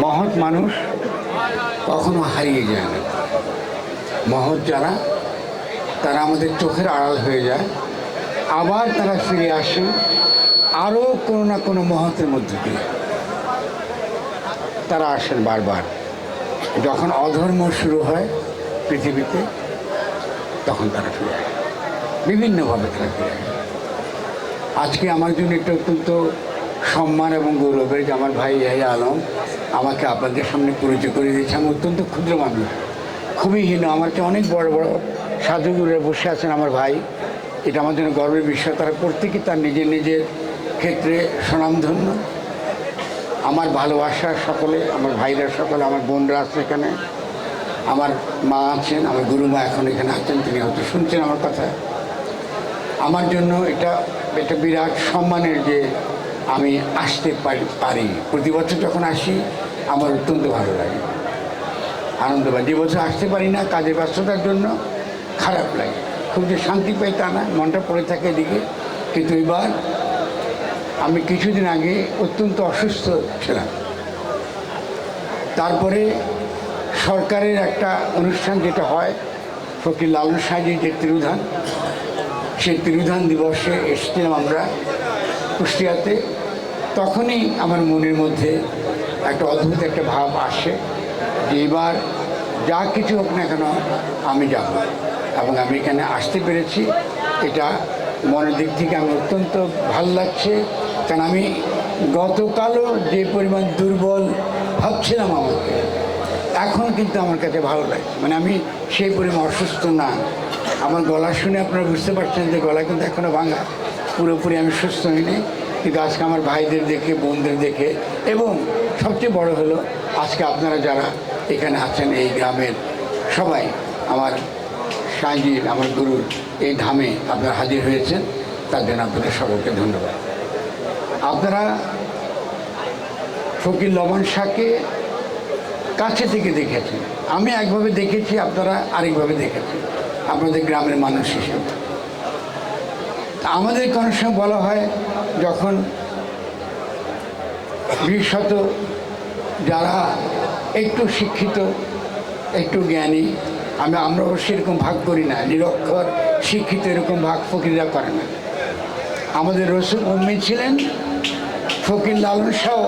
মহৎ মানুষ কখনো হারিয়ে যায় না। মহৎ যারা, তারা আমাদের চোখের আড়াল হয়ে যায়। আবার তারা ফিরে আসে আরও কোনো না কোনো মহতের মধ্যে দিয়ে। তারা আসেন বারবার। যখন অধর্ম শুরু হয় পৃথিবীতে, তখন তারা ফিরে আসে। বিভিন্নভাবে তারা ফিরে আসে। আজকে আমার জন্য একটা অত্যন্ত সম্মান এবং গৌরবের যে আমার ভাই ইয়াহিয়া আলম আমাকে আপনাদের সামনে পরিচয় করে দিয়েছে। আমি অত্যন্ত ক্ষুদ্র মানুষ। খুবই হীন। আমার চেয়ে অনেক বড় বড় সাধুগুরুরা বসে আছেন আমার ভাই। এটা আমার জন্য গর্বের বিষয়। তারা প্রত্যেকেই তার নিজের নিজের ক্ষেত্রে স্বনামধন্য। আমার ভালোবাসা সকলে, আমার ভাইরা সকলে, আমার বোনরা আছে এখানে। আমার মা আছেন, আমার গুরুমা এখন এখানে আছেন, তিনি হয়তো শুনছেন আমার কথা। আমার জন্য এটা এটা বিরাট সম্মানের যে আমি আসতে পারি। প্রতি বছর যখন আসি আমার অত্যন্ত ভালো লাগে। আনন্দ পাই। যে বছর আসতে পারি না কাজের ব্যস্ততার জন্য, খারাপ লাগে। খুব যে শান্তি পাই তা না, মনটা পড়ে থাকে এদিকে। কিন্তু এবার আমি কিছুদিন আগে অত্যন্ত অসুস্থ ছিলাম। তারপরে সরকারের একটা অনুষ্ঠান যেটা হয়, ফকির লালন সাহেবের যে তিরুধান, সেই তিরুধান দিবসে এসেছিলাম আমরা কুষ্টিয়াতে। তখনই আমার মনের মধ্যে একটা অদ্ভুত একটা ভাব আসে যে এবার যা কিছু হোক না কেন আমি যাব। এবং আমি এখানে আসতে পেরেছি। এটা মনের দিক থেকে আমি অত্যন্ত ভালো লাগছে। কারণ আমি গতকালও যে পরিমাণ দুর্বল ভাবছিলাম আমাকে, এখন কিন্তু আমার কাছে ভালো লাগছে। মানে আমি সেই পরিমাণ অসুস্থ না। আমার গলা শুনে আপনারা বুঝতে পারছেন যে গলা কিন্তু এখনও ভাঙা। পুরোপুরি আমি সুস্থ হইনি। কিন্তু আজকে আমার ভাইদের দেখে, বোনদের দেখে এবং সবচেয়ে বড় হলো আজকে আপনারা যারা এখানে আছেন এই গ্রামের সবাই, আমার সাঁজির আমার গুরুর এই ধামে আপনারা হাজির হয়েছেন। তার জন্য আপনাদের সকলকে ধন্যবাদ। আপনারা ফকির লবণ শাহকে কাছে থেকে দেখেছেন। আমি একভাবে দেখেছি, আপনারা আরেকভাবে দেখেছেন। আপনাদের গ্রামের মানুষ হিসেবে। আমাদের কোনো সময় বলা হয় যখন বিশেষত যারা একটু শিক্ষিত, একটু জ্ঞানী আমি আমরা অবশ্য এরকম ভাগ করি না, নিরক্ষর, শিক্ষিত এরকম ভাগ ফকিররা করে না। আমাদের রসুল উম্মি ছিলেন ফকির লালন শাহ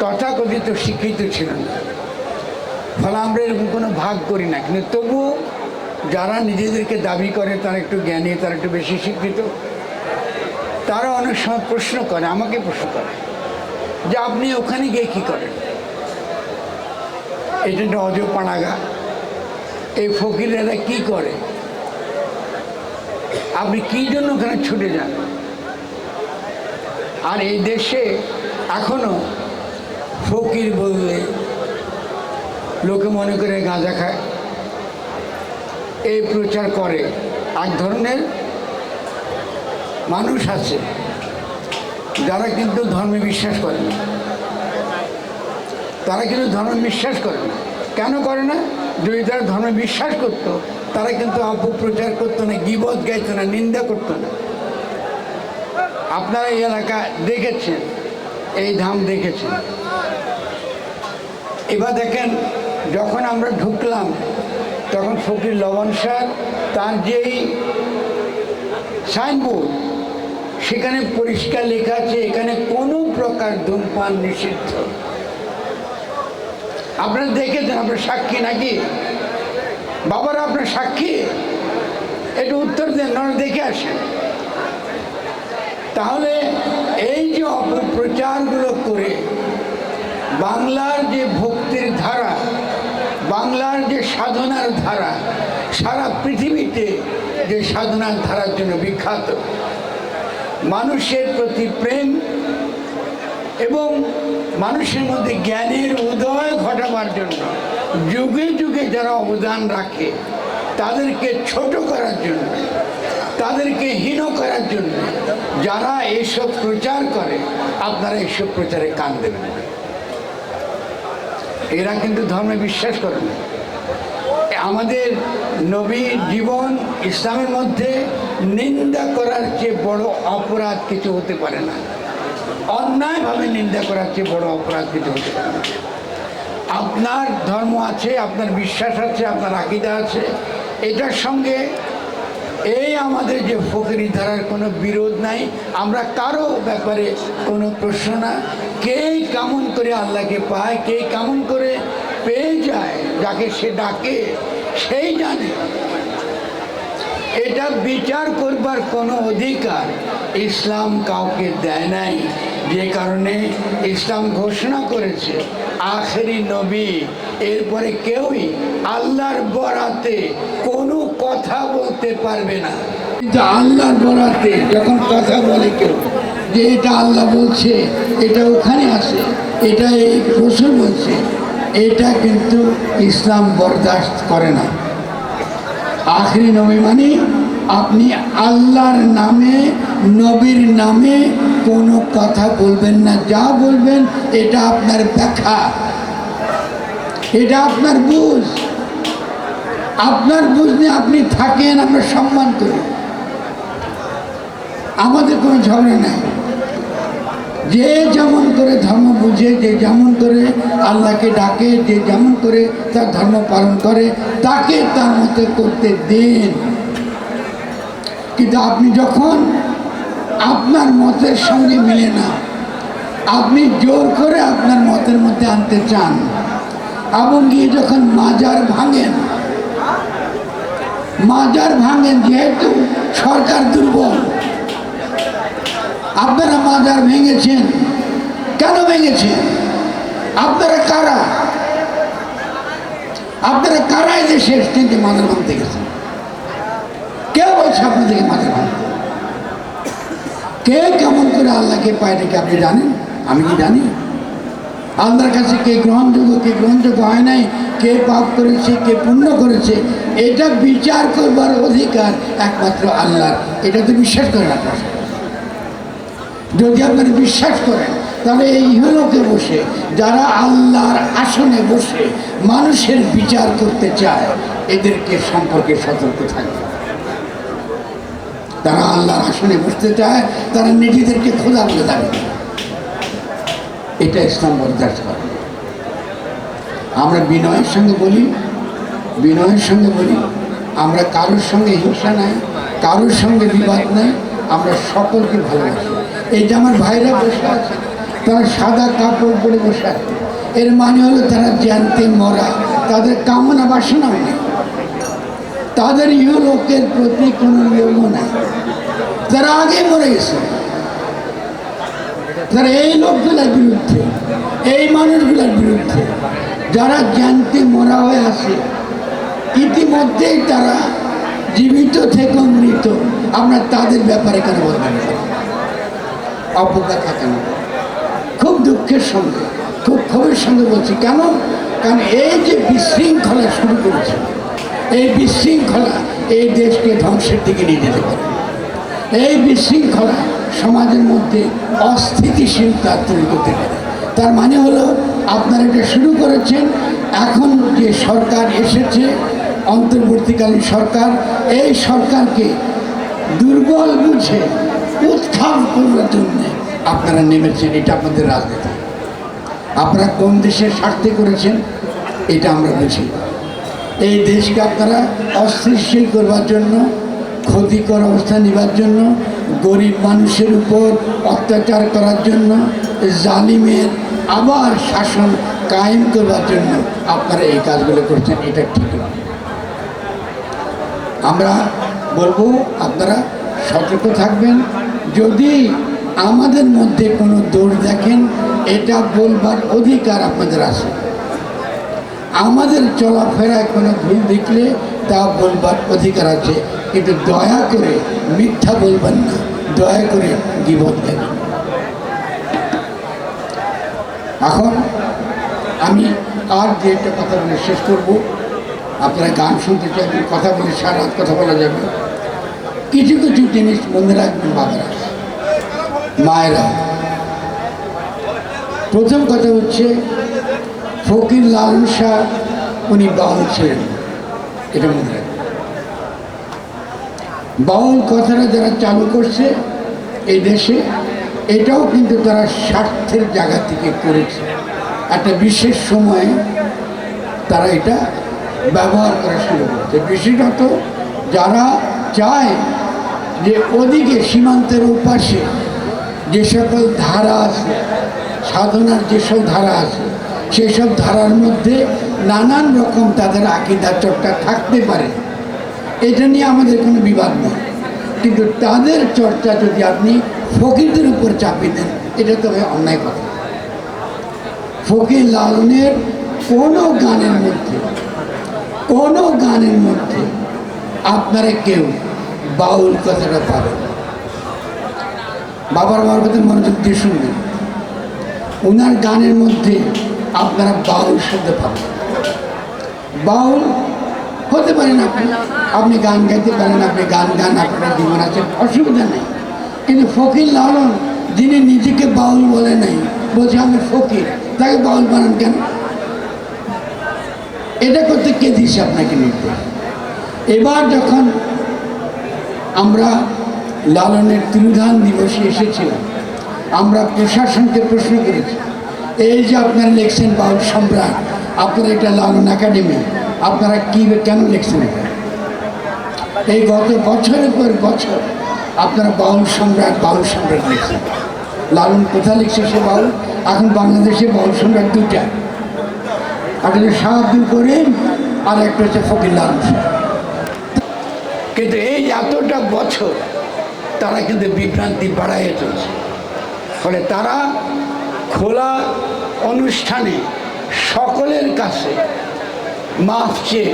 তথাকথিত শিক্ষিত ছিলেন। ফলে আমরা এরকম কোনো ভাগ করি না, কিন্তু তবু যারা নিজেদেরকে দাবি করে, তারা একটু জ্ঞানী, তারা একটু বেশি শিক্ষিত, তারা অনেক সময় প্রশ্ন করে, আমাকে প্রশ্ন করে, যে আপনি ওখানে গিয়ে কী করেন? এটা একটা অজপানাগা এই ফকিরেরা কি করে? আপনি কী জন্য ওখানে ছুটে যান? আর এই দেশে এখনও ফকির বললে, লোকে মনে করে গাঁজা খায়। এই প্রচার করে। এক ধরনের মানুষ আছে যারা কিন্তু ধর্মে বিশ্বাস করে তারা কিন্তু ধর্মে বিশ্বাস করে কেন করে না? যদি তারা ধর্মে বিশ্বাস করতো, তারা কিন্তু অপপ্রচার করতো না, গিবত গাইতো না, নিন্দা করতো না। আপনারা এই এলাকা দেখেছেন, এই ধাম দেখেছেন। এবার দেখেন, যখন আমরা ঢুকলাম তখন ফকির লবণ স্যার তার যেই সাইনবোর্ড সেখানে পরিষ্কার লেখা আছে, এখানে কোনো প্রকার ধূমপান নিষিদ্ধ। আপনারা দেখেছেন আপনার সাক্ষী নাকি? বাবারা আপনার সাক্ষী? একটু উত্তর দেন নয় দেখে আসেন। তাহলে এই যে অপপ্রচারগুলো করে বাংলার যে ভক্তির ধারা বাংলার যে সাধনার ধারা, সারা পৃথিবীতে যে সাধনার ধারার জন্য বিখ্যাত। মানুষের প্রতি প্রেম এবং মানুষের মধ্যে জ্ঞানের উদয় ঘটাবার জন্য যুগে যুগে যারা অবদান রাখে, তাদেরকে ছোট করার জন্য, তাদেরকে হীন করার জন্য যারা এসব প্রচার করে, আপনারা এসব প্রচারে কান দেবেন এরা কিন্তু ধর্মে বিশ্বাস করে না। আমাদের নবীর জীবন ইসলামের মধ্যে নিন্দা করার চেয়ে বড় অপরাধ কিছু হতে পারে না। অন্যায়ভাবে নিন্দা করার চেয়ে বড় অপরাধ কিছু হতে পারে না। আপনার ধর্ম আছে, আপনার বিশ্বাস আছে, আপনার আকিদা আছে। এটার সঙ্গে এই আমাদের যে ফকিরি ধারার কোনো বিরোধ নাই। আমরা কারও ব্যাপারে কোনো প্রশ্ন না। কে কেমন করে আল্লাহকে পায়, কে কেমন করে পেয়ে যায়, যাকে সে ডাকে, সেই জানে। এটা বিচার করবার কোনো অধিকার ইসলাম কাউকে দেয় নাই। যে কারণে ইসলাম ঘোষণা করেছে, আখেরি নবী। এরপরে কেউই আল্লাহর বরাতে কোনো কথা বলতে পারবে না। কিন্তু আল্লাহর বরাতে যখন কথা বলে কেউ, যে এটা আল্লাহ বলছে, এটা ওখানে আছে এটা এই রসুল বলছে, এটা কিন্তু ইসলাম বরদাস্ত করে না। আখরি নবী মানে আপনি আল্লাহর নামে, নবীর নামে কোনো কথা বলবেন না, যা বলবেন, এটা আপনার ব্যাখ্যা। এটা আপনার বুঝ। আপনার বুঝ নিয়ে আপনি থাকেন, আমরা সম্মান করি। আমাদের কোনো ঝগড়া নাই। যে যেমন করে ধর্ম বুঝে, যে যেমন করে আল্লাহকে ডাকে, যে যেমন করে তার ধর্ম পালন করে, তাকে তার মতো করতে দেন। কিন্তু আপনি যখন আপনার মতের সঙ্গে মিলে না, আপনি জোর করে আপনার মতের মধ্যে আনতে চান, এবং গিয়ে যখন মাজার ভাঙেন মাজার ভাঙেন যেহেতু সরকার দুর্বল। আপনারা মাজার ভেঙেছেন। কেন ভেঙেছেন? আপনারা কারা? আপনারা কারাই যে শেষ থেকে মাজার ভাঙতে গেছেন কেউ বলছে আপনাদেরকে মাজার ভাঙতে? কে কেমন করে আল্লাহকে পায় নাকি আপনি জানেন? আমি কি জানি? আল্লাহর কাছে কে গ্রহণযোগ্য কে গ্রহণযোগ্য হয় নাই, কে পাপ করেছে, কে পুণ্য করেছে, এটা বিচার করবার অধিকার একমাত্র আল্লাহর। এটা তো বিশ্বাস করেন আপনার যদি আপনারা বিশ্বাস করেন, তাহলে এই ইহলোকে বসে, যারা আল্লাহর আসনে বসে মানুষের বিচার করতে চায়, এদেরকে সম্পর্কে সতর্ক থাকবে। তারা আল্লাহর আসনে বসতে চায়, তারা নিজেদেরকে খোদা বলে করে। এটা ইসলাম বরদাস্ত করে। আমরা বিনয়ের সঙ্গে বলি, বিনয়ের সঙ্গে বলি, আমরা কারোর সঙ্গে হিংসা নাই, কারোর সঙ্গে বিবাদ নাই, আমরা সকলকে ভালোবাসি। এই যে আমার ভাইরা বসে আছে, তারা সাদা কাপড় পরে বসে আছে। এর মানে হলো তারা জানতে মরা, তাদের কামনা বাসনাও নেই। তাদের ইহলোকের প্রতি কোনো নিয়মও নাই। তারা আগে মরে গেছে তারা এই লোকগুলোর বিরুদ্ধে, এই মানুষগুলোর বিরুদ্ধে, যারা জানতে মরা হয়ে আছে ইতিমধ্যেই তারা জীবিত থেকে মৃত। আমরা তাদের ব্যাপারে কেন বলবেন অবজ্ঞা থাকে না খুব দুঃখের সঙ্গে, খুব ক্ষোভের সঙ্গে বলছি। কেন? কারণ এই যে বিশৃঙ্খলা শুরু করেছে, এই বিশৃঙ্খলা এই দেশকে ধ্বংসের দিকে নিয়ে যেতে পারে। এই বিশৃঙ্খলা সমাজের মধ্যে অস্থিতিশীলতা তৈরি করতে পারে। তার মানে হলো, আপনারা এটা শুরু করেছেন, এখন যে সরকার এসেছে, অন্তর্বর্তীকালীন সরকার, এই সরকারকে দুর্বল বুঝে উত্থান করবার জন্য আপনারা নেমেছেন, এটা আপনাদের রাজনীতি। আপনারা কোন দেশের স্বার্থে করেছেন, এটা আমরা বুঝি এই দেশকে আপনারা অস্থিতিশীল করবার জন্য, ক্ষতিকর অবস্থা নেবার জন্য গরিব মানুষের উপর অত্যাচার করার জন্য, জালিমের আবার শাসন কায়েম করবার জন্য আপনারা এই কাজগুলো করছেন, এটা ঠিক নয় আমরা বলব, আপনারা সতর্ক থাকবেন। যদি আমাদের মধ্যে কোনো দোষ দেখেন, এটা বলবার অধিকার আপনাদের আছে। আমাদের চলাফেরায় কোনো ভুল দেখলে তা বলবার অধিকার আছে। কিন্তু দয়া করে মিথ্যা বলবেন না। দয়া করে গিবত দেবেন এখন আমি আর যে একটা কথা বলে শেষ করব। আপনারা গান শুনতে চাইবেন, কথা বলে সারা কথা বলা যাবে। কিছু কিছু জিনিস মনে রাখবেন বাবারা। মায়েরা, প্রথম কথা হচ্ছে ফকির শাহ, উনি বাউল ছিলেন। এটা মনে রাখবেন। বাউল কথাটা যারা চালু করছে এই দেশে, এটাও কিন্তু তারা স্বার্থের জায়গা থেকে করেছে। একটা বিশেষ সময়ে তারা এটা ব্যবহার করা শুরু করছে। বিশেষত যারা চায় যে ওদিকে সীমান্তের উপাসে যে সকল ধারা আছে, সাধনার যেসব ধারা আছে সেসব ধারার মধ্যে নানান রকম তাদের আকিদা চর্চা থাকতে পারে। এটা নিয়ে আমাদের কোনো বিবাদ নেই। কিন্তু তাদের চর্চা যদি আপনি ফকিরদের উপর চাপিয়ে দেন, এটা তো হয় অন্যায় কথা। ফকির লালনের কোনো গানের মধ্যে, কোনো গানের মধ্যে আপনারা কেউ বাউল কথাটা পাবেন বাবার বাবার কথা মনোযোগ দিয়ে শুনবেন। ওনার গানের মধ্যে আপনারা বাউল শব্দ পাবেন। বাউল হতে পারেন আপনি। আপনি গান গাইতে পারেন, আপনি গান গান, আপনার জীবন আছে, অসুবিধা নেই। কিন্তু ফকির লালন, যিনি নিজেকে বাউল বলে নাই, বলছে, আমি ফকির। তাকে বাউল বানান কেন? এটা করতে কে দিচ্ছে আপনাকে নির্দেশ এবার যখন আমরা লালনের তিরুধান দিবসে এসেছিলাম, আমরা প্রশাসনকে প্রশ্ন করেছি এই যে আপনারা লিখছেন বাউল সম্রাট, আপনারা এটা লালন একাডেমি, আপনারা কী কেন লিখছেন এই গত বছরের পর বছর আপনারা বাউল সম্রাট বাউল সম্রাট লিখছেন। লালন কোথায় লিখছে সে বাউল? এখন বাংলাদেশে বাউল সম্রাট দুইটা। একটা শাহ আব্দুল করিম আর একটা হচ্ছে ফকির লালন কিন্তু এই এতটা বছর তারা কিন্তু বিভ্রান্তি বাড়াইয়ে চলছে। ফলে তারা খোলা অনুষ্ঠানে সকলের কাছে মাফ চেয়ে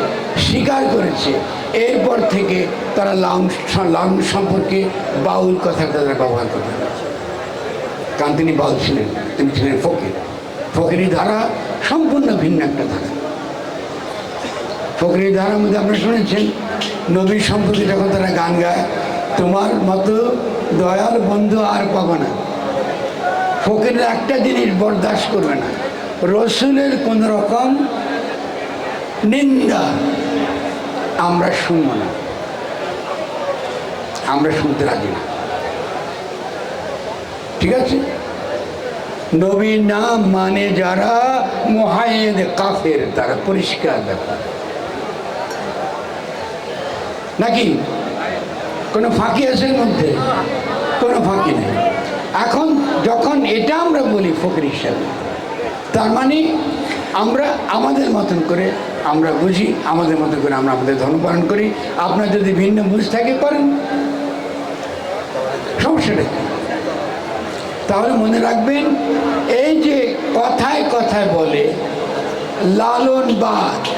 স্বীকার করেছে। এরপর থেকে তারা লাউন লাউন সম্পর্কে বাউল কথা তারা ব্যবহার করতে কারণ তিনি বাউল ছিলেন, তিনি ছিলেন ফকির। ফকিরি ধারা সম্পূর্ণ ভিন্ন একটা ধারা। ফকরি ধারার মধ্যে আপনারা শুনেছেন, নবীর সম্পর্কে যখন তারা গান গায়, তোমার মতো দয়াল বন্ধু আর পাবো না। ফকিরের একটা জিনিস বরদাস্ত করবে না। রসুলের কোন রকম নিন্দা আমরা শুনব না। আমরা শুনতে রাজি না। ঠিক আছে? নবীর নাম মানে যারা মোহায়েদ কাফের, তারা পরিষ্কার ব্যাপার। নাকি? কোনো ফাঁকি আছে মধ্যে? কোনো ফাঁকি নেই। এখন যখন এটা আমরা বলি ফকির হিসাবে, তার মানে আমরা আমাদের মতন করে আমরা বুঝি, আমাদের মতন করে আমরা আমাদের ধর্ম পালন করি। আপনার যদি ভিন্ন বুঝ থাকে, করেন। সমস্যাটা? তাহলে মনে রাখবেন, এই যে কথায় কথায় বলে, লালন বাদ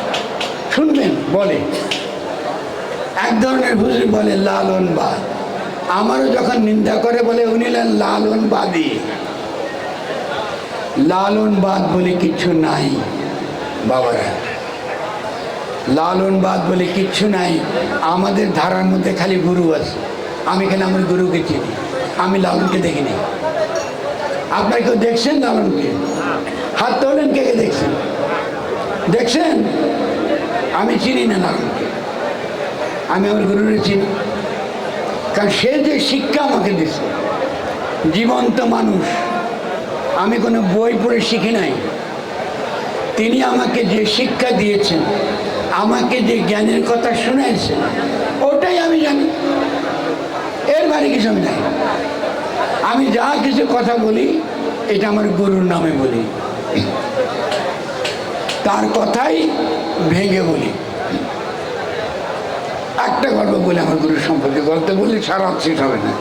শুনবেন বলে। এক ধরনের হুজুর বলে, লালন বাদ। আমারও যখন নিন্দা করে বলে, উনি লালন বাদী লালন বাদ বলে কিছু নাই, বাবারা। লালন বাদ বলে কিচ্ছু নাই। আমাদের ধারার মধ্যে খালি গুরু আছে। আমি এখানে আমার গুরুকে চিনি। আমি লালনকে দেখিনি। আপনারা কেউ দেখছেন লালনকে? হাত তোলেন কে কে দেখছেন? দেখছেন? আমি চিনি না লালনকে। আমি আমার গুরুরে চিনি। কারণ সে যে শিক্ষা আমাকে দিছে জীবন্ত মানুষ, আমি কোনো বই পড়ে শিখি নাই। তিনি আমাকে যে শিক্ষা দিয়েছেন, আমাকে যে জ্ঞানের কথা শুনেছেন ওটাই আমি জানি। এর বাইরে কিছু নাই আমি যা কিছু কথা বলি, এটা আমার গুরুর নামে বলি। তার কথাই ভেঙে বলি। একটা গল্প বলে, আমার গুরুর সম্পর্কে গল্প বললে সারা শেষ হবে না।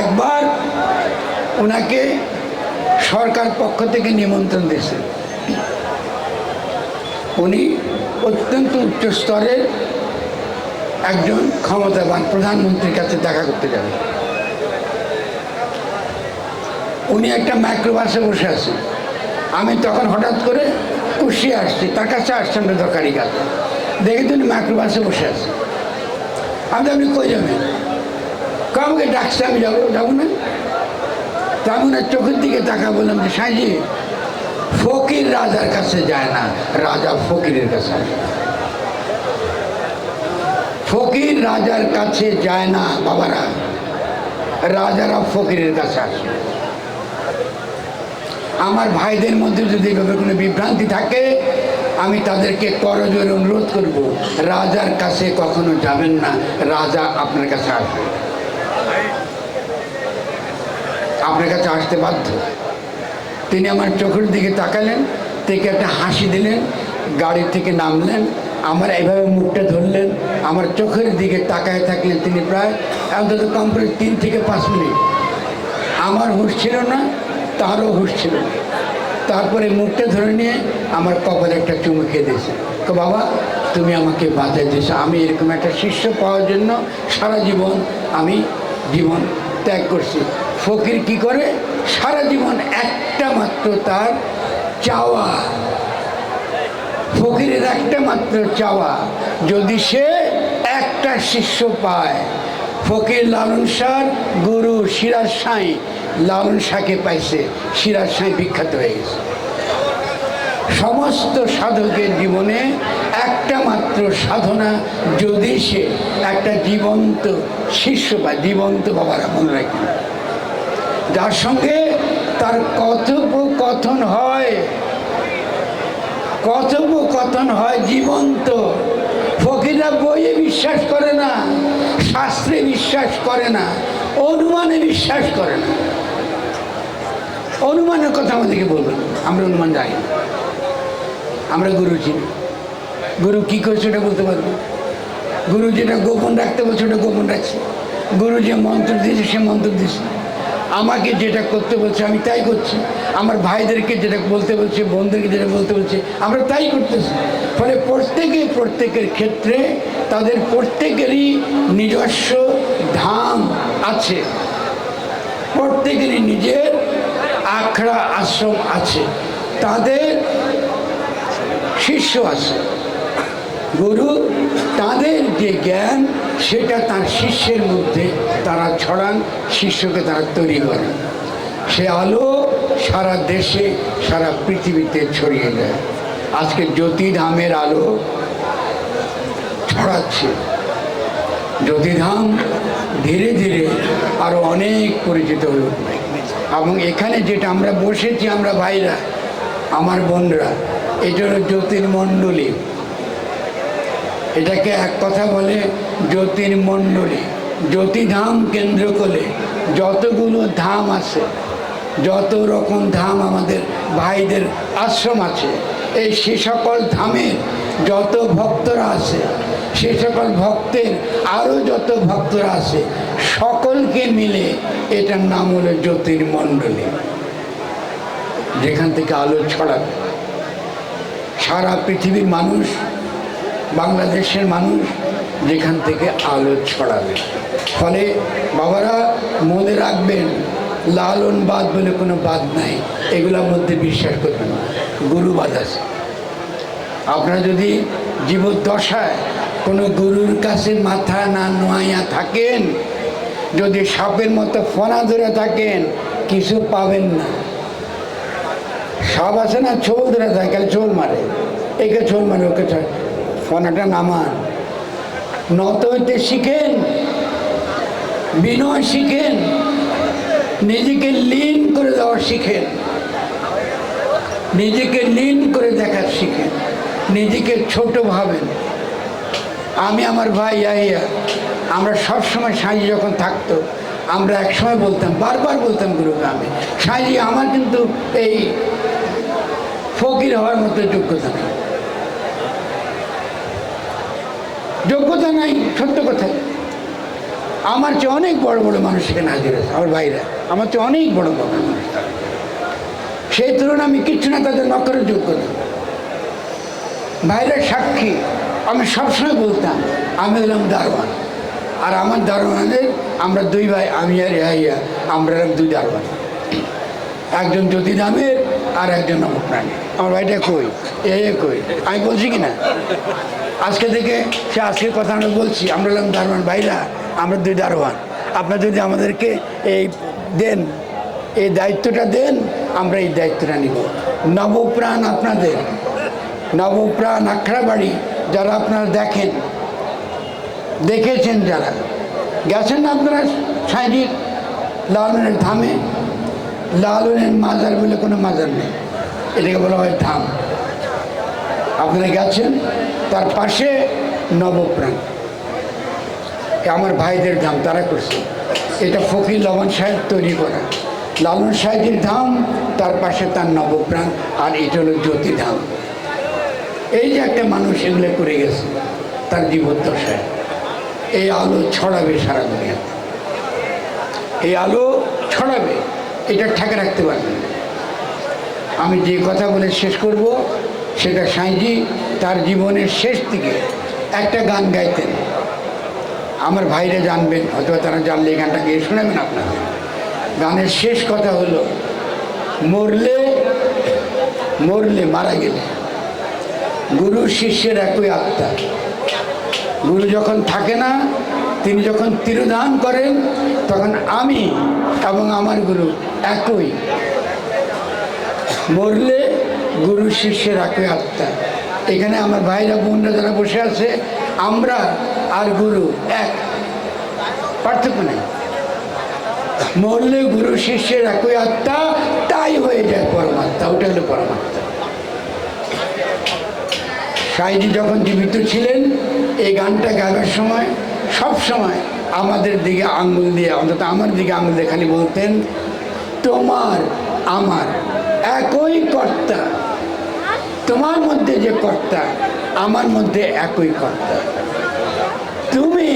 একবার ওনাকে সরকার পক্ষ থেকে নিমন্ত্রণ দিয়েছে। উনি অত্যন্ত উচ্চ স্তরের একজন ক্ষমতাবান প্রধানমন্ত্রীর কাছে দেখা করতে যাবেন। উনি একটা মাইক্রোবাসে বসে আছেন। আমি তখন হঠাৎ করে কুশিয়ে আসছি, তার কাছে আসছেন দরকারি কাছে দেখে তিনি মাইক্রোবাসে বসে আছে। আমি আপনি কই যাবেন? কাউকে ডাকছে, আমি যাব যাব না। তা আমি চোখের দিকে তাকা বললাম যে, সাইজি, ফকির রাজার কাছে যায় না, রাজা ফকিরের কাছে। ফকির রাজার কাছে যায় না, বাবারা। রাজারা ফকিরের কাছে আসে। আমার ভাইদের মধ্যে যদি এভাবে কোনো বিভ্রান্তি থাকে আমি তাদেরকে করজোর অনুরোধ করব, রাজার কাছে কখনো যাবেন না, রাজা আপনার কাছে আসবে। আপনার কাছে আসতে বাধ্য। তিনি আমার চোখের দিকে তাকালেন, থেকে একটা হাসি দিলেন, গাড়ি থেকে নামলেন, আমার এইভাবে মুখটা ধরলেন, আমার চোখের দিকে তাকায় থাকলেন তিনি প্রায় অন্তত কম করে তিন থেকে পাঁচ মিনিট। আমার হুঁশ ছিল না, তারও হুঁশ ছিল না। তারপরে মুখটা ধরে নিয়ে আমার কপালে একটা চুমু খেয়ে দিয়েছে। তো বাবা, তুমি আমাকে বাঁচাই দিয়েছ। আমি এরকম একটা শিষ্য পাওয়ার জন্য সারা জীবন আমি জীবন ত্যাগ করছি। ফকির কি করে? সারা জীবন একটা মাত্র তার চাওয়া। ফকিরের একটা মাত্র চাওয়া। যদি সে একটা শিষ্য পায় ফকির লালন শাহ, গুরু সিরাজ সাঁই লালন শাহকে পাইছে। সিরাজ সাঁই বিখ্যাত হয়ে গেছে। সমস্ত সাধকের জীবনে একটা মাত্র সাধনা, যদি সে একটা জীবন্ত শিষ্য বা জীবন্ত বাবারা মনে রাখেন। যার সঙ্গে তার কথোপকথন হয়। কথোপকথন হয় জীবন্ত। ফকিরা বইয়ে বিশ্বাস করে না। শাস্ত্রে বিশ্বাস করে না, অনুমানে বিশ্বাস করে না। অনুমানের কথা আমাদেরকে বলবেন আমরা অনুমান যাই আমরা গুরু চিনি। গুরু কী করছে সেটা বলতে পারব? গুরু যেটা গোপন রাখতে বলছে, ওটা গোপন রাখছে। গুরু যে মন্ত্র দিয়েছে, সে মন্ত্র দিয়েছে। আমাকে যেটা করতে বলছে, আমি তাই করছি। আমার ভাইদেরকে যেটা বলতে বলছে, বোনদেরকে যেটা বলতে বলছে, আমরা তাই করতেছি। ফলে প্রত্যেকে প্রত্যেকের ক্ষেত্রে তাদের প্রত্যেকেরই নিজস্ব ধাম আছে। প্রত্যেকেরই নিজের আখড়া আশ্রম আছে। তাদের শিষ্য আছে। গুরু, তাদের যে জ্ঞান, সেটা তার শিষ্যের মধ্যে তারা ছড়ান, শিষ্যকে তারা তৈরি করেন। সে আলো সারা দেশে, সারা পৃথিবীতে ছড়িয়ে দেয়। আজকে জ্যোতিধামের আলো ছড়াচ্ছে। জ্যোতিধাম ধীরে ধীরে আরও অনেক পরিচিত হয়ে উঠবে। এবং এখানে যেটা আমরা বসেছি, আমরা ভাইরা, আমার বোনরা এটা হলো জ্যোতির্মণ্ডলী এটাকে এক কথা বলে জ্যোতির্মণ্ডলী জ্যোতিধাম কেন্দ্র করে যতগুলো ধাম আছে, যত রকম ধাম আমাদের ভাইদের আশ্রম আছে, এই সে সকল ধামের যত ভক্তরা আছে, সে সকল ভক্তের আরও যত ভক্তরা আছে, সকলকে মিলে এটার নাম হলো জ্যোতির্মণ্ডলী যেখান থেকে আলো ছড়াবে। সারা পৃথিবীর মানুষ বাংলাদেশের মানুষ যেখান থেকে আলো ছড়াবে। ফলে বাবারা মনে রাখবেন, লালন বাদ বলে কোনো বাদ নাই, এগুলোর মধ্যে বিশ্বাস করবেন গুরুবাদ আছে। আপনারা যদি জীবদ্দশায় কোনো গুরুর কাছে মাথা না নোয়াইয়া থাকেন, যদি সাপের মতো ফনা ধরে থাকেন, কিছু পাবেন না। সাপ আছে না, ছোল ধরে থাকে ছোল মারে। একে ছোল মারে, ওকে ফনাটা নামান। নত হইতে শিখেন, বিনয় শিখেন, নিজেকে লীন করে দেওয়া শিখেন। নিজেকে লীন করে দেখার শিখেন। নিজেকে ছোট ভাবেন। আমি আমার ভাই ইয়াহিয়া, আমরা সবসময় সাঁজি যখন থাকতো, আমরা একসময় বলতাম, বারবার বলতাম গুরুকে আমি সাঁজি, আমার কিন্তু এই ফকির হওয়ার মতো যোগ্যতা নেই। যোগ্যতা নাই, সত্য কথা। আমার চেয়ে অনেক বড় বড় মানুষ এখানে হাজির আছে, আমার ভাইরা। আমার চেয়ে অনেক বড় বড় মানুষ সেই তুলনায় আমি কিচ্ছু না, তাদের নকরের যোগ্য না ভাইরা সাক্ষী, আমি সবসময় বলতাম, আমি হলাম দারোয়ান। আর আমার দারোয়ানের, আমরা দুই ভাই, আমি আর ইহাইয়া আমরা হলাম দুই দারোয়ান। একজন জ্যোতিধামের আর একজন নবপ্রাণী আমার ভাইটা কই? এ কই? আমি বলছি কি না? আজকে থেকে সে আজকের কথা আমরা বলছি। আমরা হলাম দারোয়ান ভাইরা, আমরা দুই দারোয়ান। আপনার যদি আমাদেরকে এই দেন, এই দায়িত্বটা দেন, আমরা এই দায়িত্বটা নিব। নবপ্রাণ আপনাদের, নবপ্রাণ আখড়া বাড়ি যারা আপনারা দেখেন, দেখেছেন যারা। গেছেন আপনারা সাইজির লালনের ধামে? লালনের মাজার বলে কোনো মাজার নেই। এটাকে বলা হয় ধাম। আপনারা গেছেন? তার পাশে নবপ্রাণ। আমার ভাইদের ধাম তারা করছে। এটা ফকির লবণ সাহেব তৈরি করা। লালন সাহেবের ধাম তার পাশে তার নবপ্রাণ, আর এটা হলো জ্যোতি ধাম এই যে একটা মানুষ এগুলো করে গেছে, তার জীবদ্দশায় এই আলো ছড়াবে সারা দুনিয়াতে। এই আলো ছড়াবে, এটা ঠেকে রাখতে পারবে আমি যে কথা বলে শেষ করব সেটা সাঁইজি তার জীবনের শেষ দিকে একটা গান গাইতেন। আমার ভাইরা জানবেন হয়তো তারা জানলে এই গানটা গিয়ে শোনাবেন আপনাদের গানের শেষ কথা হলো, মরলে মরলে মারা গেলে। গুরু শিষ্যের একই আত্মা। গুরু যখন থাকে না, তিনি যখন তিরুদান করেন, তখন আমি এবং আমার গুরু একই। মরলে গুরু শিষ্যের একই আত্মা। এখানে আমার ভাইরা, বোনরা যারা বসে আছে, আমরা আর গুরু এক। পার্থক্য নেই। মরলে গুরু শিষ্যের একই আত্মা, তাই হয়ে যায় পরমাত্মা, ওটা হলো পরমাত্মা। সাইজি যখন জীবিত ছিলেন, এই গানটা গাবার সময়, সব সময় আমাদের দিকে আঙুল দিয়ে, অন্তত আমার দিকে আঙুল দিয়ে খালি বলতেন, তোমার, আমার, একই কর্তা। তোমার মধ্যে যে কর্তা, আমার মধ্যে একই কর্তা। তুমি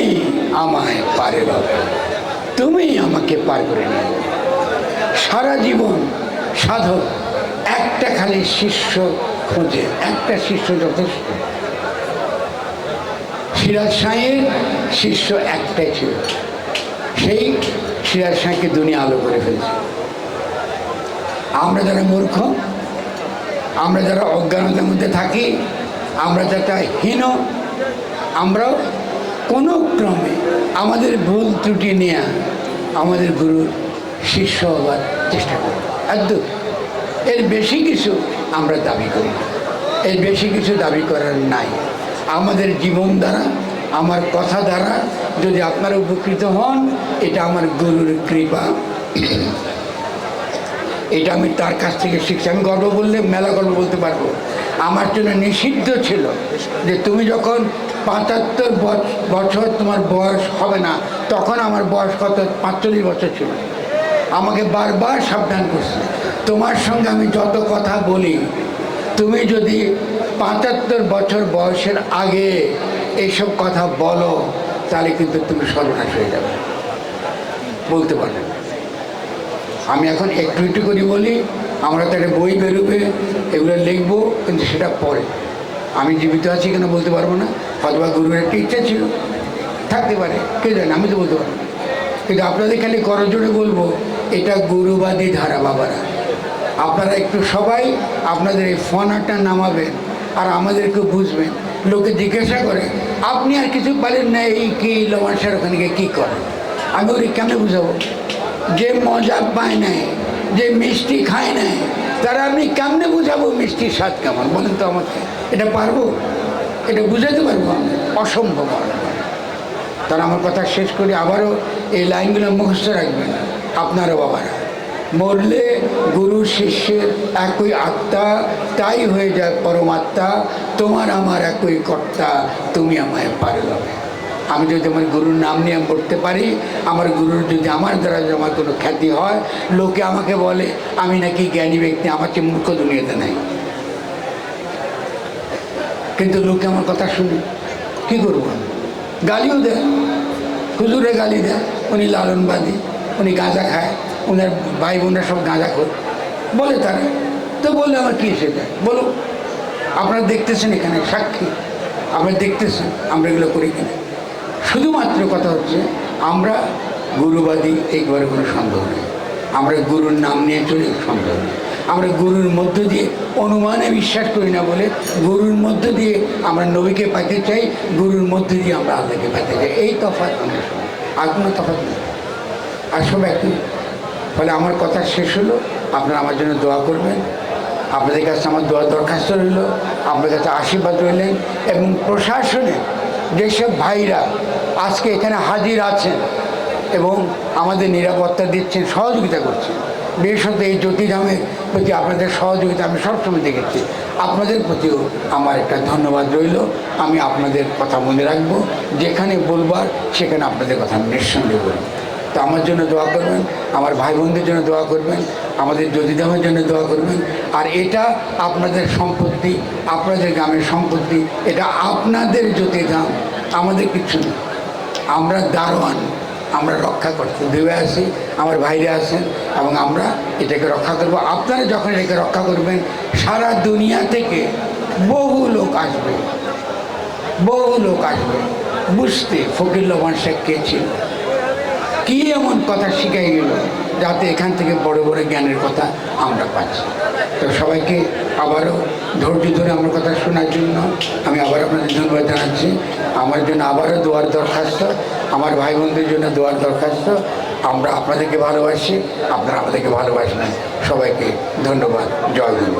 আমায় পারে বাবা তুমি আমাকে পার করে নিয়ে সারা জীবন সাধক, একটা খালি শিষ্য খোঁজে, একটা শিষ্য যথেষ্ট। সিরাজ সাঁয়ের শিষ্য একটাই ছিল। সেই সিরাজ সাঁকে দুনিয়া আলো করে ফেলছে। আমরা যারা মূর্খ আমরা যারা অজ্ঞানতার মধ্যে থাকি, আমরা যারা হীন, আমরাও কোনো ক্রমে আমাদের ভুল ত্রুটি নেওয়া আমাদের গুরুর শিষ্য হবার চেষ্টা করি। একদম এর বেশি কিছু আমরা দাবি করি। এর বেশি কিছু দাবি করার নাই। আমাদের জীবন দ্বারা, আমার কথা দ্বারা যদি আপনারা উপকৃত হন, এটা আমার গুরুর কৃপা। এটা আমি তার কাছ থেকে শিখছি। আমি গল্প বললে, মেলা গল্প বলতে পারব। আমার জন্য নিষিদ্ধ ছিল যে তুমি যখন পঁচাত্তর বছ- বছর তোমার বয়স হবে না, তখন আমার বয়স কত? পাঁচচল্লিশ বছর ছিল। আমাকে বারবার সাবধান করছে। তোমার সঙ্গে আমি যত কথা বলি, তুমি যদি পঁচাত্তর বছর বয়সের আগে এইসব কথা বলো, তাহলে কিন্তু তুমি সর্বনাশ হয়ে যাবে। বলতে পারবে আমি এখন একটু একটু করে বলি, আমরা তো একটা বই বেরোবে, এগুলো লিখব, কিন্তু সেটা পরে। আমি জীবিত আছি কেন বলতে পারব না? অথবা গুরুর একটা ইচ্ছা ছিল। থাকতে পারে, কে জানে, আমি তো বলতে পারব কিন্তু আপনাদের খালি করজোড়ে বলব, এটা গুরুবাদী ধারা, বাবারা। আপনারা একটু সবাই আপনাদের এই ফোনাটা নামাবেন, আর আমাদেরকে বুঝবেন। লোকে জিজ্ঞাসা করে, আপনি আর কিছু পারেন না, এই কি লোমাশার ওখানে কী করেন? আমি ওরে কেন বুঝাবো? যে মজা পায় নাই, যে মিষ্টি খায় নাই, তারা আমি কেমনে বুঝাবো মিষ্টির স্বাদ কেমন? বলেন তো আমাকে। এটা পারব? এটা বুঝাতে পারব আমি? অসম্ভব তারা আমার কথা শেষ করে, আবারও এই লাইনগুলো মুখস্থ রাখবেন। আপনারও বাবারা, মরলে গুরু শিষ্যের একই আত্মা, তাই হয়ে যায় পরমাত্মা, তোমার আমার একই কর্তা, তুমি আমায় পারে যাবে আমি যদি আমার গুরুর নাম নিয়ে পড়তে পারি, আমার গুরুর যদি আমার দ্বারা যদি আমার কোনো খ্যাতি হয়, লোকে আমাকে বলে, আমি নাকি জ্ঞানী ব্যক্তি আমাকে মূর্খ দুনিয়াতে নাই। কিন্তু লোকে আমার কথা শুনে, কী করব গালিও দেয়। হুজুরে গালি দেয়, উনি লালনবাদী, উনি গাঁজা খায় ওনার ভাই বোনরা সব গাঁজা খোর। বলে তারা। তো বললে আমার কী এসে যায়? বলো আপনারা দেখতেছেন এখানে সাক্ষী। আপনারা দেখতেছেন, আমরা এগুলো করি কিনা? শুধুমাত্র কথা হচ্ছে, আমরা গুরুবাদী একবারে কোনো সন্দেহ নেই আমরা গুরুর নাম নিয়ে চলি সন্দেহ নেই আমরা গুরুর মধ্য দিয়ে অনুমানে বিশ্বাস করি না বলে গুরুর মধ্য দিয়ে আমরা নবীকে পাইতে চাই, গুরুর মধ্য দিয়ে আমরা আল্লাহকে পাইতে চাই। এই তফাৎ আমরা আর কোনো তফাৎ নেই। আর সব একই। ফলে আমার কথা শেষ হলো। আপনারা আমার জন্য দোয়া করবেন। আপনাদের কাছে আমার দোয়া দরখাস্ত রইল। আপনাদের কাছে আশীর্বাদ রইলেন। এবং প্রশাসনে যেসব ভাইরা আজকে এখানে হাজির আছেন এবং আমাদের নিরাপত্তা দিচ্ছেন, সহযোগিতা করছেন। বিশেষত এই জ্যোতিধামের প্রতি আপনাদের সহযোগিতা আমি সবসময় দেখেছি। আপনাদের প্রতিও আমার একটা ধন্যবাদ রইল। আমি আপনাদের কথা মনে রাখব। যেখানে বলবার, সেখানে আপনাদের কথা নিঃসন্দেহে বলব। তো আমার জন্য দোয়া করবেন, আমার ভাই বোনদের জন্য দোয়া করবেন, আমাদের জ্যোতিধামের জন্য দোয়া করবেন। আর এটা আপনাদের সম্পত্তি, আপনাদের গ্রামের সম্পত্তি, এটা আপনাদের জ্যোতিধাম আমাদের কিছু না। আমরা দারোয়ান, আমরা রক্ষা করতে দেবে আসি আমার ভাইরে আসেন এবং আমরা এটাকে রক্ষা করব। আপনারা যখন এটাকে রক্ষা করবেন, সারা দুনিয়া থেকে বহু লোক আসবে। বহু লোক আসবে। বুঝতে ফকির লোমান শেখ কে ছিল? কী এমন কথা শিখাই গেল যাতে এখান থেকে বড় বড় জ্ঞানের কথা আমরা পাচ্ছি। তো সবাইকে আবারও ধৈর্য ধরে আমার কথা শোনার জন্য আমি আবার আপনাদের ধন্যবাদ জানাচ্ছি। আমার জন্য আবারও দোয়ার দরখাস্ত, আমার ভাই বোনদের জন্য দোয়ার দরখাস্ত। আমরা আপনাদেরকে ভালোবাসি, আপনারা আমাদেরকে ভালোবাসবেন সবাইকে ধন্যবাদ, জয় গুরু